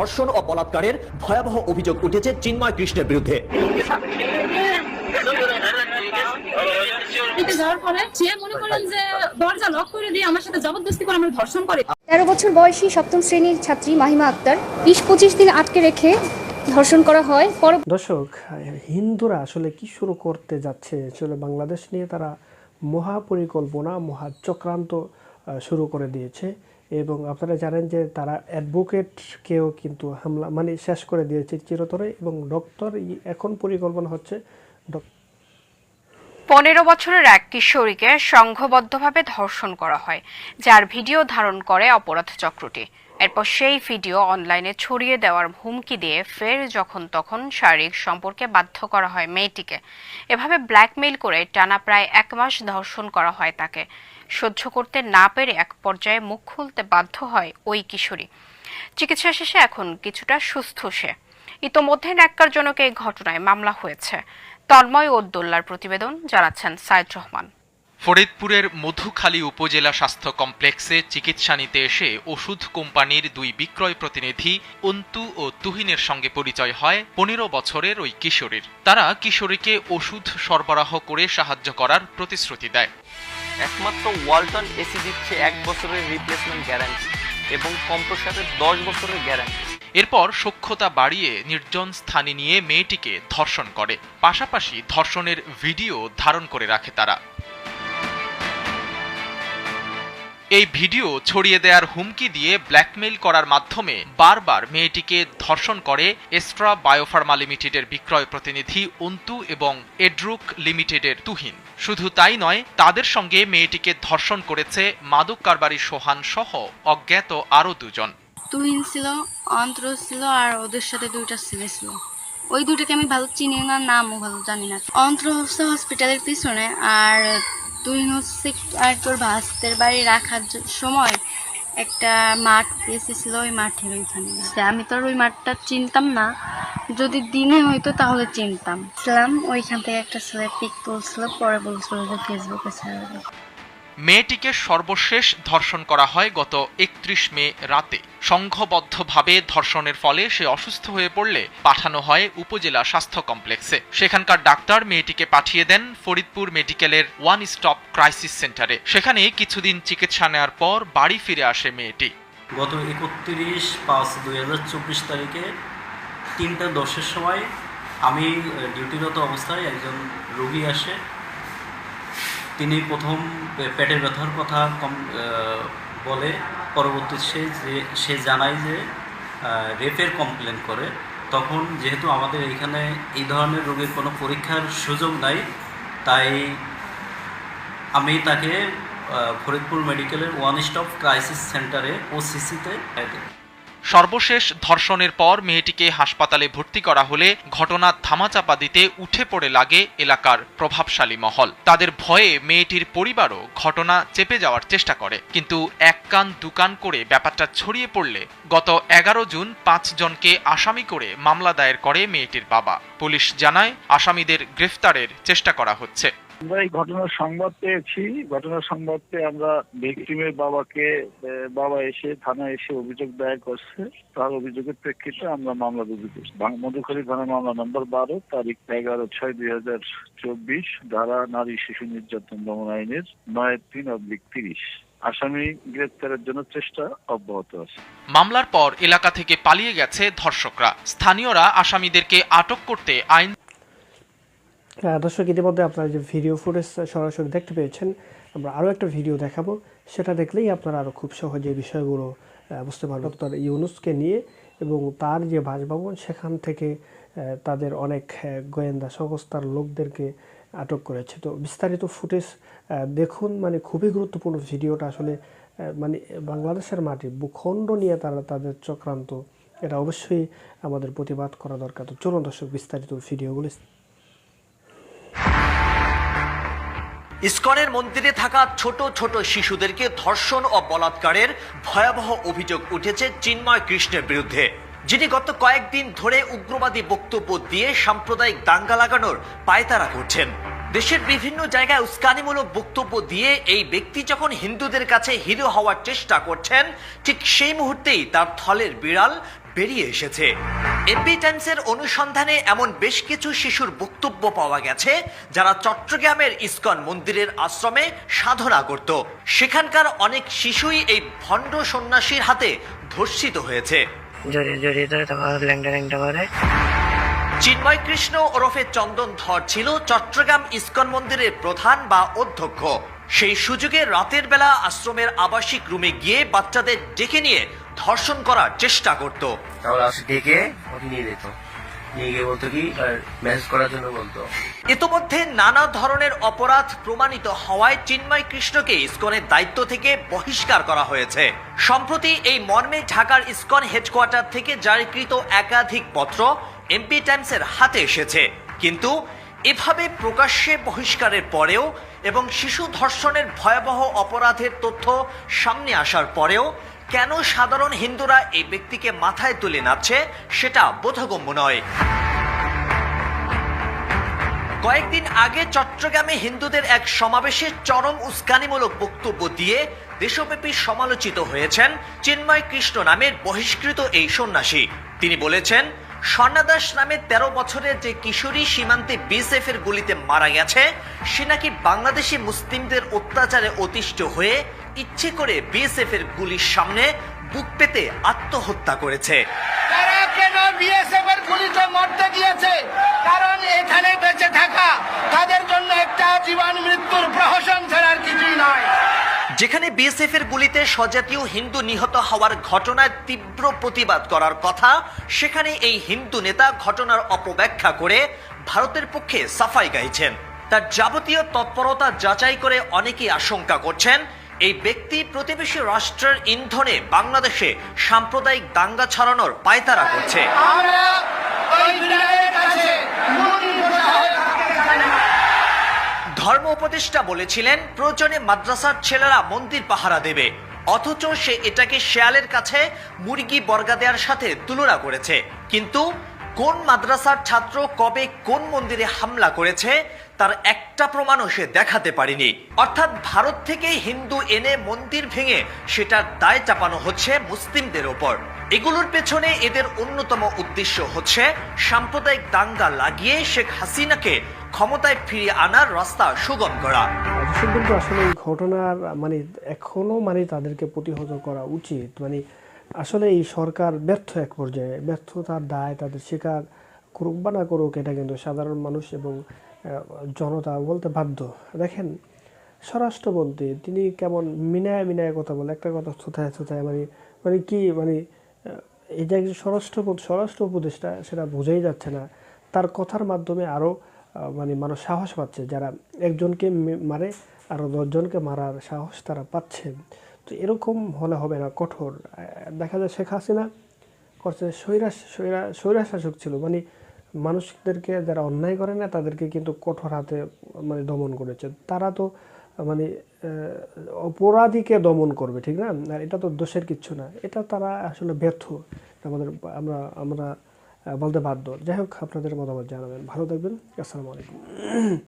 ধর্ষণ ও বলাৎকারের ভয়াবহ অভিযোগ উঠেছে চিন্ময় কৃষ্ণের বিরুদ্ধে। বাড়িতে যাওয়ার পরে সে মনে করেন যে দরজা লক করে দিয়ে আমার সাথে জবরদস্তি করে আমার ধর্ষণ করে। তেরো বছর বয়সী সপ্তম শ্রেণির ছাত্রী মাহিমা আক্তার বিশ পঁচিশ দিন আটকে রেখে ধর্ষণ করা হয়। পর দর্শক হিন্দুরা আসলে কি শুরু করতে যাচ্ছে? আসলে বাংলাদেশ নিয়ে তারা মহাপরিকল্পনা মহাচক্রান্ত শুরু করে দিয়েছে। এবং আপনারা জানেন যে তারা অ্যাডভোকেটকেও কিন্তু হামলা মানে শেষ করে দিয়েছে চিরতরে এবং ডক্টর এখন পরিকল্পনা হচ্ছে পনেরো বছরের এক কিশোরীকে সংঘবদ্ধভাবে ধর্ষণ করা হয়, যার ভিডিও ধারণ করে অপরাধ চক্রটি। এরপর সেই ভিডিও অনলাইনে ছড়িয়ে দেওয়ার হুমকি দিয়ে ফের যখন তখন শারীরিক সম্পর্কে বাধ্য করা হয় মেয়েটিকে। এভাবে ব্ল্যাকমেইল করে টানা প্রায় এক মাস ধর্ষণ করা হয় তাকে। সহ্য করতে না পেরে এক পর্যায়ে মুখ খুলতে বাধ্য হয় ওই কিশোরী। চিকিৎসা শেষে এখন কিছুটা সুস্থ সে। ইতোমধ্যে ন্যাক্কারজনক এই ঘটনায় মামলা হয়েছে। তন্ময় উদ্দোল্লার প্রতিবেদন জানাচ্ছেন সাইদ রহমান। ফরিদপুরের মধুখালী উপজেলা স্বাস্থ্য কমপ্লেক্সে চিকিৎসা নিতে এসে ওষুধ কোম্পানির দুই বিক্রয় প্রতিনিধি অন্তু ও তুহিনের সঙ্গে পরিচয় হয় পনেরো বছরের ওই কিশোরীর। তারা কিশোরীকে ওষুধ সরবরাহ করে সাহায্য করার প্রতিশ্রুতি দেয়। একমাত্র ওয়ালটন এসি দিচ্ছে এক বছরের রিপ্লেসমেন্ট গ্যারান্টি এবং কম্প্রসারের দশ বছরের গ্যারান্টি এরপর সক্ষতা বাড়িয়ে নির্জন স্থানে নিয়ে মেয়েটিকে ধর্ষণ করে। পাশাপাশি ধর্ষণের ভিডিও ধারণ করে রাখে তারা। এই ভিডিও ছড়িয়ে দেওয়ার হুমকি দিয়ে ব্ল্যাকমেইল করার মাধ্যমে বারবার মেয়েটিকে ধর্ষণ করে এস্ট্রা বায়োফার্মা লিমিটেডের বিক্রয় প্রতিনিধি অন্তু এবং এড্রুক লিমিটেডের তুহিন। শুধু তাই নয়, তাদের সঙ্গে মেয়েটিকে ধর্ষণ করেছে মাদক কারবারি সোহান সহ অজ্ঞাত আরও দুজন। তুহিন ছিল, অন্তর ছিল আর ওদের সাথে দুইটা ছেলে ছিল। ওই দুটোকে আমি ভালো চিনি না, নামও ভালো জানি না। অন্তর হচ্ছে হসপিটালের পিছনে আর তুহিন হচ্ছে আর তোর ভাস্তের বাড়ি রাখার সময় একটা মাঠ এসেছিল ওই মাঠের ওইখানে। আমি তো ওই মাঠটা চিনতাম না। যদি দিনে হইতো তাহলে চিনতাম। ছিলাম, ওইখান থেকে একটা ছেলে পিক তুলছিল, পরে বলছিল যে ফেসবুকে ছেড়ে। মেয়েটিকে সর্বশেষ ধর্ষণ করা হয় গত একত্রিশ মে রাতে। সংঘবদ্ধভাবে ধর্ষণের ফলে সে অসুস্থ হয়ে পড়লে পাঠানো হয় উপজেলা স্বাস্থ্য কমপ্লেক্সে। সেখানকার ডাক্তার মেয়েটিকে পাঠিয়ে দেন ফরিদপুর মেডিকেলের ওয়ান স্টপ ক্রাইসিস সেন্টারে। সেখানে কিছুদিন চিকিৎসা নেওয়ার পর বাড়ি ফিরে আসে মেয়েটি। গত একত্রিশ পাঁচ দুই তারিখে তিনটা দশের সময় আমি ডিউটিরত অবস্থায় একজন রোগী আসে। তিনি প্রথম পেটের ব্যথার কথা কম বলে। পরবর্তী সে যে, সে জানায় যে রেপের কমপ্লেন করে। তখন যেহেতু আমাদের এখানে এই ধরনের রোগীর কোনো পরীক্ষার সুযোগ নাই, তাই আমি তাকে ফরিদপুর মেডিকেলের ওয়ান স্টপ ক্রাইসিস সেন্টারে ও সিসিতে সর্বশেষ ধর্ষণের পর মেয়েটিকে হাসপাতালে ভর্তি করা হলে ঘটনা ধামাচাপা দিতে উঠে পড়ে লাগে এলাকার প্রভাবশালী মহল। তাদের ভয়ে মেয়েটির পরিবারও ঘটনা চেপে যাওয়ার চেষ্টা করে। কিন্তু এক কান দুকান করে ব্যাপারটা ছড়িয়ে পড়লে গত এগারো জুন পাঁচজনকে আসামি করে মামলা দায়ের করে মেয়েটির বাবা। পুলিশ জানায়, আসামিদের গ্রেফতারের চেষ্টা করা হচ্ছে। আমরা এই ঘটনার সংবাদ পেয়েছি। ঘটনার সংবাদ পেয়ে আমরা ভিকটিমের বাবাকে বাবা এসে, থানায় এসে অভিযোগ দায়ের করছে। তার অভিযোগের প্রেক্ষিতে আমরা মামলা রুজু করছি। মধুখালী থানা মামলা নম্বর বারো, তারিখ এগারো ছয় দুই হাজার চব্বিশ, ধারা নারী শিশু নির্যাতন দমন আইনের নয় তিন অব্লিক তিরিশ। আসামি গ্রেপ্তারের জন্য চেষ্টা অব্যাহত আছে। মামলার পর এলাকা থেকে পালিয়ে গেছে ধর্ষকরা। স্থানীয়রা আসামিদেরকে আটক করতে আইন দর্শক, ইতিমধ্যে আপনারা যে ভিডিও ফুটেজ সরাসরি দেখতে পেয়েছেন, আমরা আরও একটা ভিডিও দেখাবো। সেটা দেখলেই আপনারা আরও খুব সহজে বিষয়গুলো বুঝতে পারবেন। ডক্টর ইউনুসকে নিয়ে এবং তার যে বাসভবন, সেখান থেকে তাদের অনেক গোয়েন্দা সংস্থার লোকদেরকে আটক করেছে। তো বিস্তারিত ফুটেজ দেখুন মানে খুবই গুরুত্বপূর্ণ ভিডিওটা আসলে মানে বাংলাদেশের মাটি, ভূখণ্ড নিয়ে তারা তাদের চক্রান্ত, এটা অবশ্যই আমাদের প্রতিবাদ করা দরকার। তো চলুন দর্শক, বিস্তারিত ভিডিওগুলো ইসকনের মন্দিরে থাকা ছোট ছোট শিশুদেরকে ধর্ষণ ও বলাৎকারের ভয়াবহ অভিযোগ উঠেছে চিন্ময় কৃষ্ণের বিরুদ্ধে, যিনি গত কয়েকদিন ধরে উগ্রবাদী বক্তব্য দিয়ে সাম্প্রদায়িক দাঙ্গা লাগানোর পায়তারা করছেন। দেশের বিভিন্ন জায়গায় উস্কানিমূলক বক্তব্য দিয়ে এই ব্যক্তি যখন হিন্দুদের কাছে হিরো হওয়ার চেষ্টা করছেন, ঠিক সেই মুহূর্তেই তার থলের বিড়াল বেরিয়ে এসেছে। এমপি টাইমসের অনুসন্ধানে এমন বেশ কিছু শিশুর বক্তব্য পাওয়া গেছে যারা চট্টগ্রামের ইস্কন মন্দিরের আশ্রমে সাধনা করত। সেখানকার অনেক শিশুই এই ভণ্ড সন্ন্যাসীর হাতে ধর্ষিত হয়েছে। জড়িয়ে জড়িয়ে ধরে তারপর ল্যাংটা ল্যাংটা করে। চিন্ময় কৃষ্ণ ওরফে চন্দন ধর ছিল চট্টগ্রাম ইস্কন মন্দিরের প্রধান বা অধ্যক্ষ। সেই সুযোগে রাতের বেলা আশ্রমের আবাসিক রুমে গিয়ে বাচ্চাদের ডেকে নিয়ে ধর্ষণ করার চেষ্টা করত। আসে ডেকে ওকে নিয়ে যেত। নিয়ে গিয়ে বলতো কি মেসেজ করার জন্য বলতো। ইতোমধ্যে নানা ধরনের অপরাধ প্রমাণিত হওয়ায় চিন্ময় কৃষ্ণকে ইসকনের দায়িত্ব থেকে বহিষ্কার করা হয়েছে। সম্প্রতি এই মর্মে ঢাকার ইসকন হেডকোয়ার্টার থেকে জারিকৃত একাধিক পত্র এমপি টাইমসের হাতে এসেছে। কিন্তু এভাবে প্রকাশ্যে বহিষ্কারের পরেও এবং শিশু ধর্ষণের ভয়াবহ অপরাধের তথ্য সামনে আসার পরেও কেন সাধারণ হিন্দুরা এই ব্যক্তিকে মাথায় তুলে নাচছে সেটা বোধগম্য নয়। কয়েকদিন আগে চট্টগ্রামে হিন্দুদের এক সমাবেশে চরম উস্কানিমূলক বক্তব্য দিয়ে দেশব্যাপী সমালোচিত হয়েছেন চিন্ময় কৃষ্ণ নামের বহিষ্কৃত এই সন্ন্যাসী। তিনি বলেছেন, স্বর্ণাদাস নামে তেরো বছরের যে কিশোরী সীমান্তে বিএসএফ এর গুলিতে মারা গেছে, সে নাকি বাংলাদেশি মুসলিমদের অত্যাচারে অতিষ্ঠ হয়ে ইচ্ছে করে বিএসএফ এর গুলির সামনে বুক পেতে আত্মহত্যা করেছে। তারা কেন বিএসএফ এর গুলিতে মরতে গিয়েছে? কারণ এখানে বেঁচে থাকা তাদের জন্য একটা জীবন মৃত্যুর প্রহসন ছাড়ার কিছুই নয়। যেখানে বিএসএফ এর গুলিতে স্বজাতীয় হিন্দু নিহত হওয়ার ঘটনার তীব্র প্রতিবাদ করার কথা সেখানে এই হিন্দু নেতা ঘটনার অপব্যাখ্যা করে ভারতের পক্ষে সাফাই গাইছেন। তার যাবতীয় তৎপরতা যাচাই করে অনেকেই আশঙ্কা করছেন এই ব্যক্তি প্রতিবেশী রাষ্ট্রের ইন্ধনে বাংলাদেশে সাম্প্রদায়িক দাঙ্গা ছড়ানোর পায়তারা করছে। ধর্ম উপদেষ্টা বলেছিলেন প্রয়োজনে মাদ্রাসার ছেলেরা মন্দির পাহারা দেবে। অথচ সে এটাকে শেয়ালের কাছে মুরগি বর্গা দেওয়ার সাথে তুলনা করেছে। কিন্তু কোন মাদ্রাসার ছাত্র কবে কোন মন্দিরে হামলা করেছে, তার একটা প্রমাণও সে দেখাতে পারেনি। অর্থাৎ ভারত থেকে হিন্দু এনে মন্দির ভেঙে সেটার দায় চাপানো হচ্ছে মুসলিমদের ওপর। এগুলোর পেছনে এদের অন্যতম উদ্দেশ্য হচ্ছে সাম্প্রদায়িক দাঙ্গা লাগিয়ে শেখ হাসিনাকে ক্ষমতায় ফিরিয়ে আনার রাস্তা সুগম করা। কিন্তু আসলে এই ঘটনার মানে এখনও মানে তাদেরকে প্রতিহত করা উচিত। মানে আসলে এই সরকার ব্যর্থ এক পর্যায়ে। ব্যর্থতার দায় তাদের স্বীকার করুক বা না করুক, এটা কিন্তু সাধারণ মানুষ এবং জনতা বলতে বাধ্য। দেখেন, স্বরাষ্ট্রমন্ত্রী, তিনি কেমন মিনায় মিনায় কথা বলে, একটা কথা থুথায় থুথায় মানে মানে কি মানে এই যে স্বরাষ্ট্র স্বরাষ্ট্র উপদেষ্টা, সেটা বোঝাই যাচ্ছে না। তার কথার মাধ্যমে আরও মানে মানুষ সাহস পাচ্ছে, যারা একজনকে মারে আরও দশজনকে মারার সাহস তারা পাচ্ছে। তো এরকম হলে হবে না, কঠোর। দেখা যায় শেখ হাসিনা করছে, স্বৈরা স্বৈরা স্বৈরা শাসক ছিল। মানে মানুষদেরকে যারা অন্যায় করে না, তাদেরকে কিন্তু কঠোর হাতে মানে দমন করেছে। তারা তো মানে অপরাধীকে দমন করবে, ঠিক না? আর এটা তো দোষের কিচ্ছু না। এটা তারা আসলে ব্যর্থ। আমাদের, আমরা আমরা বলতে বাধ্য। যাই হোক, আপনাদের মতামত জানাবেন। ভালো থাকবেন। আসসালামু আলাইকুম।